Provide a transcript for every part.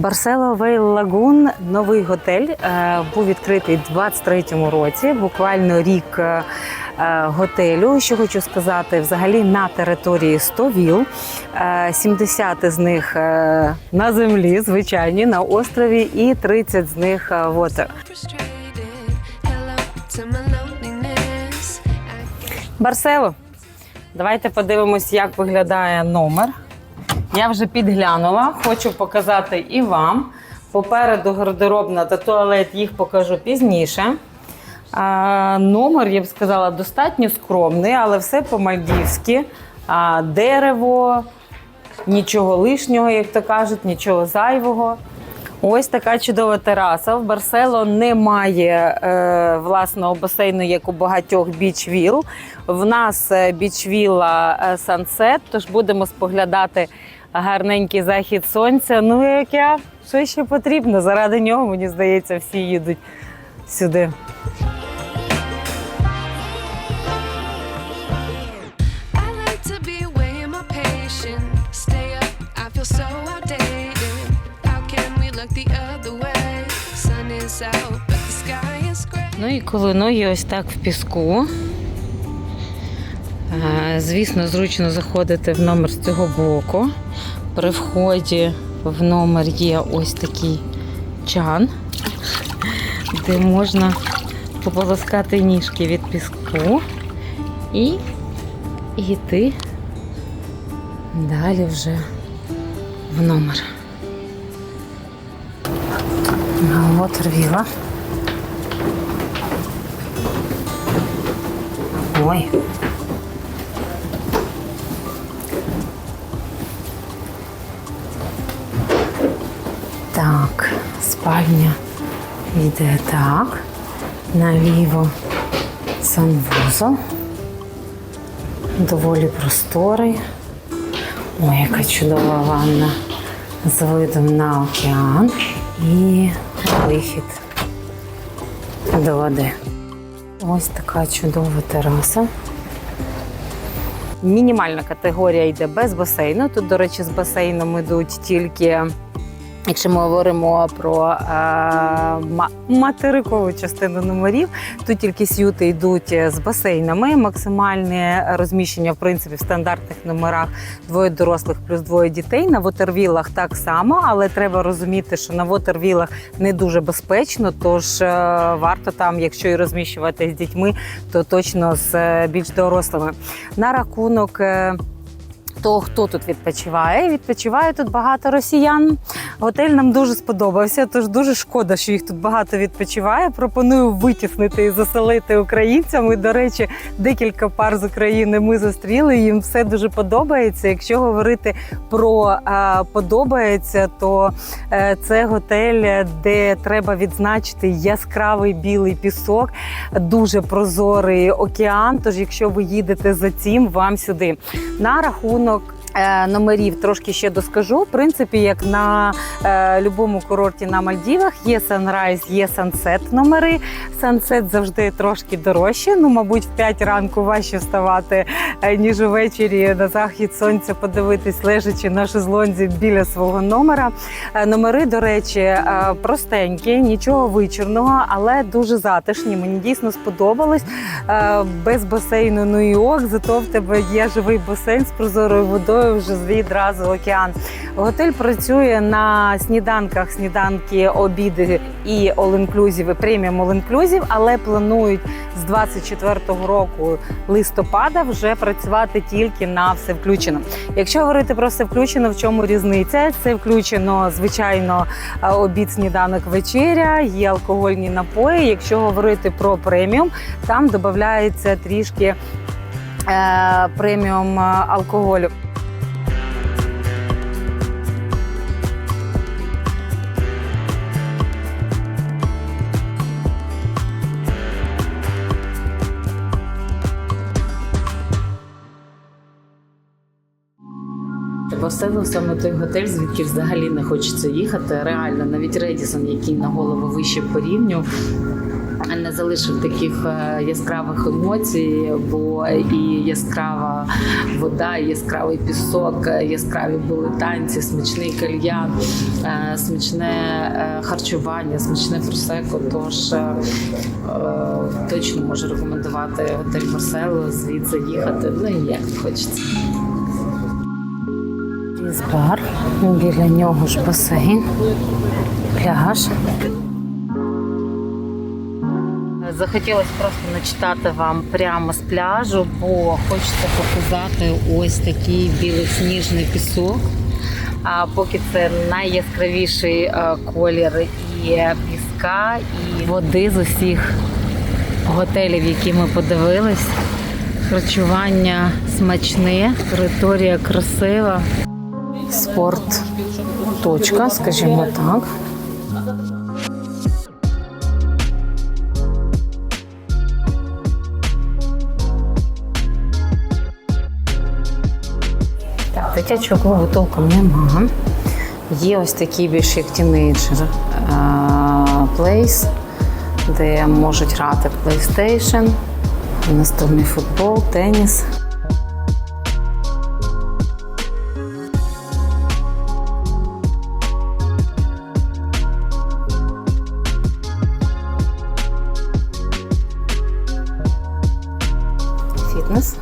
Барсело Вейл Лагун новий готель е, був відкритий у 23-му році. Буквально рік е, е, готелю. Що хочу сказати, взагалі на території 100 віл, е, 70 з них на землі, звичайні, на острові, і 30 з них. I Барсело, давайте подивимось, як виглядає номер. Я вже підглянула, хочу показати і вам. Попереду гардеробна та туалет їх покажу пізніше. А, номер, я б сказала, достатньо скромний, але все по-мальдівськи. Дерево, нічого лишнього, як то кажуть, нічого зайвого. Ось така чудова тераса. В Барсело немає е, власного басейну, як у багатьох бічвіл. В нас е, бічвіла Сансет, тож будемо споглядати гарненький захід сонця. Ну як я, що ще потрібно? Заради нього, мені здається, всі їдуть сюди. Ну і коли ноги ось так в піску. Е, Звісно, зручно заходити в номер з цього боку. При вході в номер є ось такий чан, де можна пополоскати ніжки від піску і йти далі вже в номер. От рвіла. Ой. Так, спальня йде так. Наліво санвузол. Доволі просторий. Ой, яка чудова ванна з видом на океан і вихід до води. Ось така чудова тераса. Мінімальна категорія йде без басейну. Тут, до речі, з басейном йдуть тільки, якщо ми говоримо про е, материкову частину номерів, тут тільки сюти йдуть з басейнами. Максимальне розміщення, в принципі, в стандартних номерах двоє дорослих плюс двоє дітей. На вотервілах так само, але треба розуміти, що на вотервілах не дуже безпечно, тож е, варто там, якщо і розміщувати з дітьми, то точно з е, більш дорослими. На рахунок. е, того, хто тут відпочиває, відпочиває тут багато росіян. Готель нам дуже сподобався, тож дуже шкода, що їх тут багато відпочиває. Пропоную витіснити і заселити українцям. І, до речі, декілька пар з України ми зустріли. Їм все дуже подобається. Якщо говорити про е, подобається, то е, це готель, де треба відзначити яскравий білий пісок, дуже прозорий океан. Тож, якщо ви їдете за цим, вам сюди. На рахунок. Е, Номерів трошки ще доскажу. В принципі, як на е, будь-якому курорті на Мальдівах, є санрайз, є сансет номери. Сансет завжди трошки дорожче. Ну, мабуть, в 5 ранку важче вставати, е, ніж увечері на захід сонця подивитись, лежачи на шезлонзі біля свого номера. Е, Номери, до речі, е, простенькі, нічого вичурного, але дуже затишні. Мені дійсно сподобалось. Е, Без басейну ну і ок, зато в тебе є живий басейн з прозорою водою, вже відразу океан. Готель працює на сніданках, сніданки, обіди і all-inclusive, преміум all-inclusive, але планують з 24-го року листопада вже працювати тільки на все включено. Якщо говорити про все включено, в чому різниця? Це включено, звичайно, обід, сніданок, вечеря, є алкогольні напої. Якщо говорити про преміум, там додається трішки е, преміум е, алкоголю. Поставив саме той готель, звідки взагалі не хочеться їхати. Реально, навіть Редісон, який на голову вище по рівню, не залишив таких е, яскравих емоцій, бо і яскрава вода, і яскравий пісок, е, яскраві були танці, смачний кальян, е, смачне харчування, смачне просеко. Тож точно можу рекомендувати готель Марсело, звідси їхати. Ну і як хочеться. Бар, біля нього ж басейн, пляж. Захотілося просто начитати вам прямо з пляжу, бо хочеться показати ось такий білосніжний пісок. А поки це найяскравіший е, колір і піска, і води з усіх готелів, які ми подивились. Харчування смачне, територія красива. Спорт точка, скажімо так. Так, дитячого клубу толком нема. Є ось такий більш як тінейджер плейс, де можуть грати PlayStation, настольний футбол, теніс. Фітнес.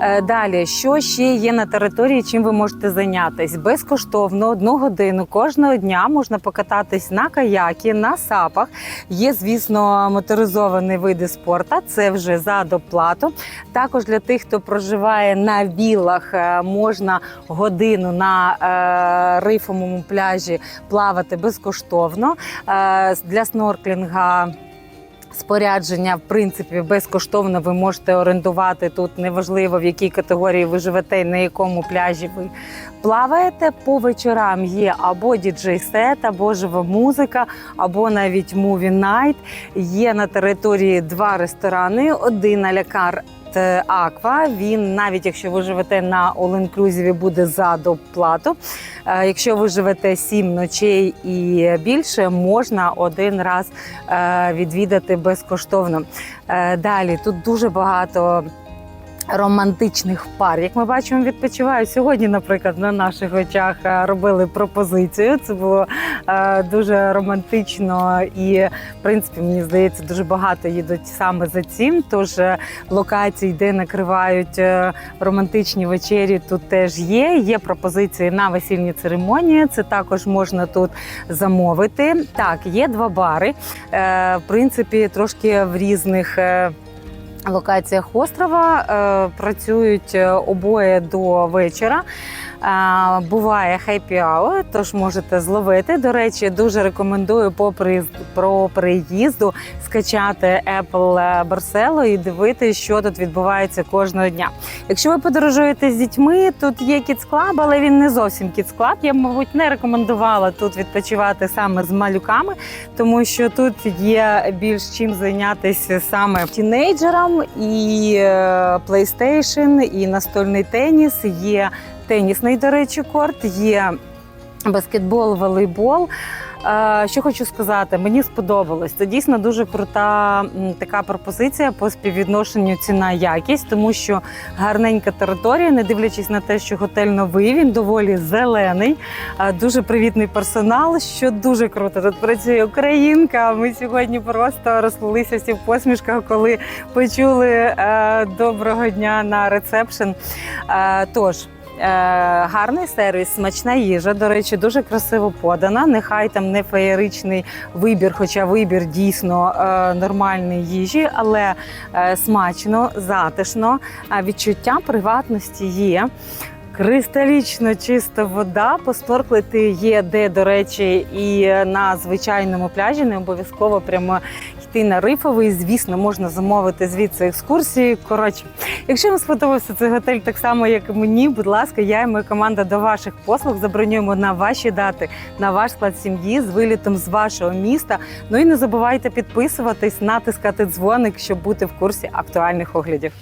Е, Далі, що ще є на території, чим ви можете зайнятися? Безкоштовно одну годину кожного дня можна покататись на каякі, на сапах. Є, звісно, моторизовані види спорту. Це вже за доплату. Також для тих, хто проживає на вілах, е, можна годину на е, рифовому пляжі плавати безкоштовно. Для снорклінга Спорядження, в принципі, безкоштовно ви можете орендувати тут. Неважливо в якій категорії ви живете, на якому пляжі ви плаваєте. По вечорам є або діджей-сет, або жива музика, або навіть муві найт. Є на території два ресторани: один алякар. Аква він навіть якщо ви живете на all-inclusive, буде за доплату. Е, Якщо ви живете сім ночей і більше, можна один раз е, відвідати безкоштовно. Е, Далі тут дуже багато. Романтичних пар, як ми бачимо, відпочивають сьогодні. Наприклад, на наших очах е, робили пропозицію. Це було е, дуже романтично, і в принципі мені здається, дуже багато їдуть саме за цим. Тож е, локацій, де накривають романтичні вечері, тут теж є. Є пропозиції на весільні церемонії. Це також можна тут замовити. Так, є два бари. В принципі, трошки в різних. Локаціях острова е, працюють е, обоє до вечора. Буває хеппі hour, тож можете зловити. До речі, дуже рекомендую по про приїзду скачати Apple Barcelo і дивитися, що тут відбувається кожного дня. Якщо ви подорожуєте з дітьми, тут є Club, але він не зовсім Club. Я мабуть, не рекомендувала тут відпочивати саме з малюками, тому що тут є більш чим зайнятися саме тінейджерам, і е, PlayStation, і настольний теніс, є тенісний, до речі, корт, є баскетбол, волейбол. Е, Що хочу сказати, мені сподобалось. Це дійсно дуже крута така пропозиція по співвідношенню ціна-якість, тому що гарненька територія, не дивлячись на те, що готель новий, він доволі зелений, е, дуже привітний персонал, що дуже круто. Тут працює українка. Ми сьогодні просто розплилися всі в посмішках, коли почули е, доброго дня на ресепшн. Е, Тож. Е, гарний сервіс, смачна їжа. До речі, дуже красиво подана. Нехай там не феєричний вибір, хоча вибір дійсно е, нормальної їжі, але е, смачно, затишно. Відчуття приватності є. Кристалічно чиста вода, посторклити є де, до речі, і на звичайному пляжі не обов'язково прямо йти на рифовий. Звісно, можна замовити звідси екскурсії. Коротше, якщо вам сподобався цей готель так само, як і мені, будь ласка, я і моя команда до ваших послуг забронюємо на ваші дати, на ваш склад сім'ї з вилітом з вашого міста. Ну і не забувайте підписуватись, натискати дзвоник, щоб бути в курсі актуальних оглядів.